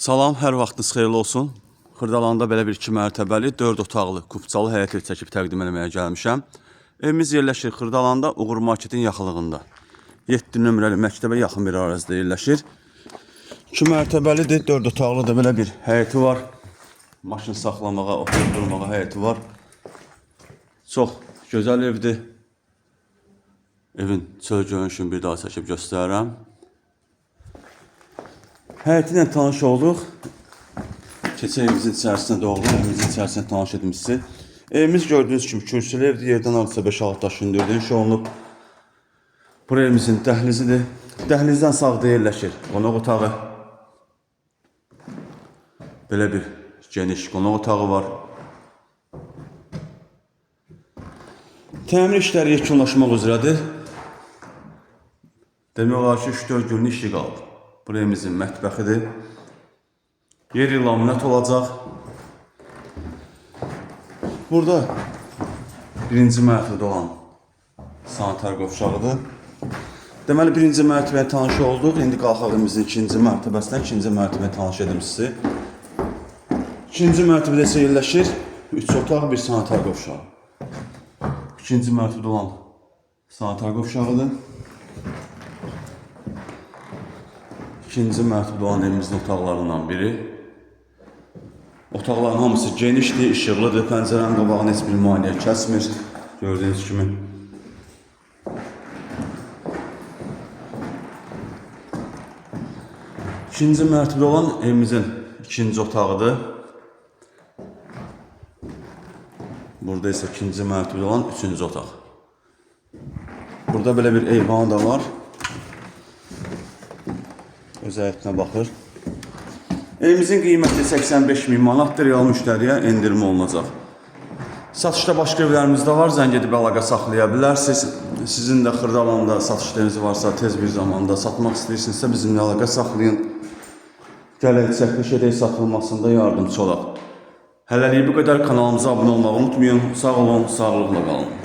Salam, hər vaxtınız xeyirli olsun. Xırdalanda belə bir iki mərtəbəli, 4 otaqlı, kupçalı həyət ev çəkib təqdim etməyə gəlmişəm. Evimiz yerləşir Xırdalanda, Uğur Marketin yaxınlığında. 7 nömrəli məktəbə yaxın bir ərazidə yerləşir. 2 mərtəbəlidir, 4 otaqlı da belə bir həyəti var. Maşın saxlamağa, oturub durmağa həyəti var. Çox gözəl evdir. Evin çöl görünüşünü bir daha çəkib göstərirəm. Həyəti ilə tanış olduq. Keçən evimizin içərisinə doğru, evimizin içərisinə tanış edim sizi. Evimiz gördüyünüz kimi kürsülü evdir. Yerdən artısa 5-6 daş hündürlüyü iş olunub. Bura evimizin dəhlizidir. Dəhlizdən sağda yerləşir qonaq otağı. Belə bir geniş qonaq otağı var. Təmir işləri yekunlaşmaq üzrədir. Demək olar ki, 3-4 günlük işi qaldı. Bu evimizin mətbəxidir. Yeri laminat olacaq. Burada birinci mərtəbədə olan sanitar qovşağıdır. Deməli birinci mərtəbəyə tanış olduq. İndi qalxaq evimizin ikinci mərtəbəsindən ikinci mərtəbəyə tanış edim sizi. İkinci mərtəbədə isə yerləşir 3 otaq, bir sanitar qovşağı. İkinci mərtəbədə olan sanitar qovşağıdır. İkinci mərtəbədə olan evimizin otaqlarından biri. Otaqların hamısı genişdir, işıqlıdır. Pəncərənin qabağını heç bir maneə kəsmir. Gördüyünüz kimi. İkinci mərtəbədə olan evimizin ikinci otağıdır. Burada isə ikinci mərtəbədə olan üçüncü otaq. Burada belə bir eyvanı da var. Özellikle baxır. Evimizin qiyməti 85 min manatdır, real müştəriyə endirim olunacaq. Satışda başqa evlərimiz də var, zəng edib əlaqə saxlaya bilərsiniz. Sizin də Xırdalanda satışlarınız varsa, tez bir zamanda satmaq istəyirsinizsə bizimlə əlaqə saxlayın. Gələk çəkiliş edək satılmasında yardımçı olaq. Hələlik bu qədər kanalımıza abunə olmağı unutmayın. Sağ olun, sağlıqla qalın.